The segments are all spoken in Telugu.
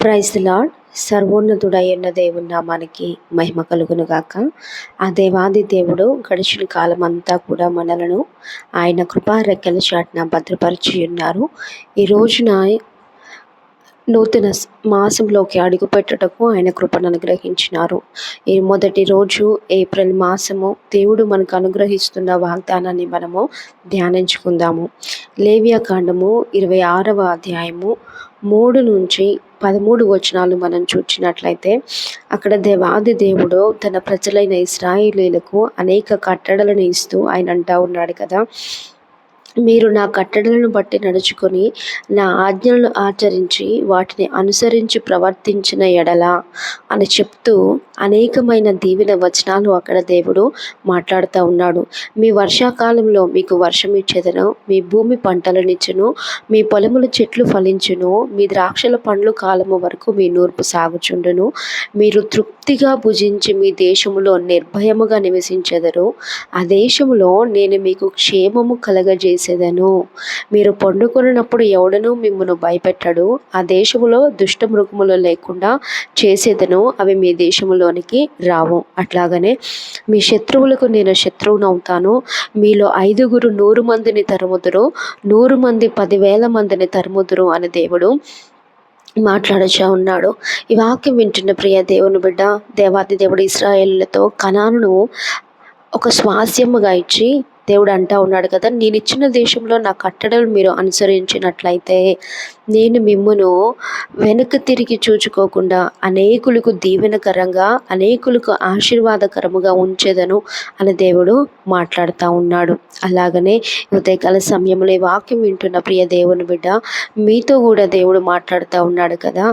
ప్రైజ్ లాడ్ సర్వోన్నతుడైన దేవుని నామానికి మహిమ కలుగును గాక ఆ దేవాది దేవుడు గడిచిన కాలం అంతా కూడా మనలను ఆయన కృపారెక్కల చాటున భద్రపరిచి ఉన్నారు. ఈ రోజున నూతన మాసంలోకి అడుగుపెట్టుటకు ఆయన కృపను అనుగ్రహించినారు. ఈ మొదటి రోజు ఏప్రిల్ మాసము దేవుడు మనకు అనుగ్రహిస్తున్న వాగ్దానాన్ని మనము ధ్యానించుకుందాము. లేవియా కాండము ఇరవై ఆరవ అధ్యాయము మూడు నుంచి పదమూడు వచనాలు మనం చూచినట్లయితే అక్కడ దేవాది దేవుడు తన ప్రజలైన ఇస్రాయిలీలకు అనేక కట్టడలను ఇస్తూ ఆయన అంటా ఉన్నాడు కదా. మీరు నా కట్టడలను బట్టి నడుచుకొని నా ఆజ్ఞలను ఆచరించి వాటిని అనుసరించి ప్రవర్తించిన ఎడల అని చెప్తూ అనేకమైన దీవెన వచనాలు అక్కడ దేవుడు మాట్లాడుతూ ఉన్నాడు. మీ వర్షాకాలంలో మీకు వర్షం ఇచ్చేదను మీ భూమి పంటలనిచ్చును మీ పొలముల చెట్లు ఫలించును మీ ద్రాక్షల పండ్లు కాలము వరకు మీ నూర్పు సాగుచుండును. మీరు తృప్తిగా భుజించి మీ దేశములో నిర్భయముగా నివసించెదరు. ఆ దేశములో నేను మీకు క్షేమము కలగజేసి చేసేదను. మీరు పండుకొనినప్పుడు ఎవడను మిమ్మను భయపెట్టడు. ఆ దేశములో దుష్ట మృగములు లేకుండా చేసేదను. అవి మీ దేశంలోనికి రావు. అట్లాగనే మీ శత్రువులకు నేను శత్రువునవుతాను. మీలో ఐదుగురు నూరు మందిని తరుముదురు. నూరు మంది పదివేల మందిని తరుముదురు అని దేవుడు మాట్లాడుచా ఉన్నాడు. ఈ వాక్యం వింటున్న ప్రియ దేవుని బిడ్డ దేవాది దేవుడు ఇస్రాయేళ్ళతో కణాను ఒక స్వాస్యముగా ఇచ్చి దేవుడు అంటా ఉన్నాడు కదా నేను ఇచ్చిన దేశంలో నా కట్టడలు మీరు అనుసరించినట్లయితే నేను మిమ్మును వెనక్కి తిరిగి చూచుకోకుండా అనేకులకు దీవెనకరంగా అనేకులకు ఆశీర్వాదకరముగా ఉంచేదను అని దేవుడు మాట్లాడుతూ ఉన్నాడు. అలాగనే ఉదయకాల సమయంలో వాక్యం వింటున్న ప్రియ దేవుని బిడ్డ మీతో కూడా దేవుడు మాట్లాడుతూ ఉన్నాడు కదా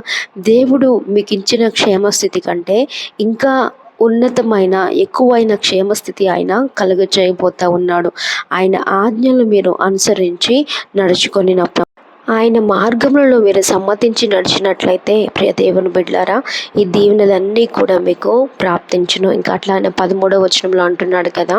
దేవుడు మీకు ఇచ్చిన క్షేమస్థితి కంటే ఇంకా ఉన్నతమైన ఎక్కువైన క్షేమస్థితి ఆయన కలుగజేయబోతా ఉన్నాడు. ఆయన ఆజ్ఞలు మీరు అనుసరించి నడుచుకొనినప్పుడు. ఆయన మార్గములలో మీరు సమ్మతించి నడిచినట్లయితే ప్రియ దేవుని బిడ్డారా ఈ దీవెనలన్నీ కూడా మీకు ప్రాప్తించును. ఇంకా అట్లా ఆయన పదమూడవ వచనంలో అంటున్నాడు కదా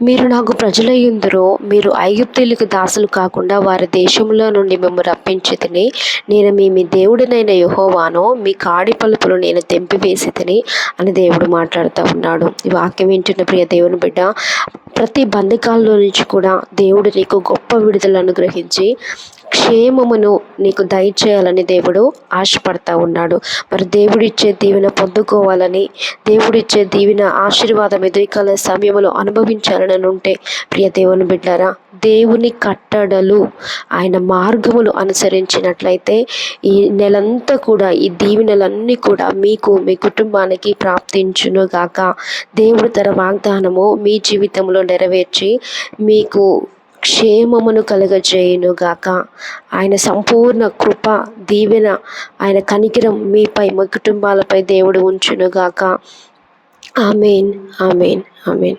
మీరు నాకు ప్రజలయ్యుందరో మీరు ఐగుప్తులకు దాసులు కాకుండా వారి దేశంలో నుండి మేము రప్పించి తిని నేను మీ మీ దేవుడినైన యుహోవానో మీ కాడి పలుపులు నేను తెంపివేసి తిని అని దేవుడు మాట్లాడుతూ ఉన్నాడు. ఈ వాక్యం వింటున్న ప్రియ దేవుని బిడ్డ ప్రతి బంధకాల్లో నుంచి కూడా దేవుడు నీకు గొప్ప విడుదలను అనుగ్రహించి క్షేమమును నీకు దయచేయాలని దేవుడు ఆశపడతా ఉన్నాడు. మరి దేవుడిచ్చే దీవెన పొందుకోవాలని దేవుడిచ్చే దీవెన ఆశీర్వాదం ఎదురికాల సమయంలో అనుభవించాలని ఉంటే ప్రియ దేవుని బిడ్డారా దేవుని కట్టడలు ఆయన మార్గములు అనుసరించినట్లయితే ఈ నెలంతా కూడా ఈ దీవెనలన్నీ కూడా మీకు మీ కుటుంబానికి ప్రాప్తించును గాక దేవుడు తన వాగ్దానము మీ జీవితంలో నెరవేర్చి మీకు క్షేమమును కలుగజేయునుగాక. ఆయన సంపూర్ణ కృప దీవెన ఆయన కనికిరం మీపై మీ కుటుంబాలపై దేవుడు ఉంచునుగాక. Amen amen amen.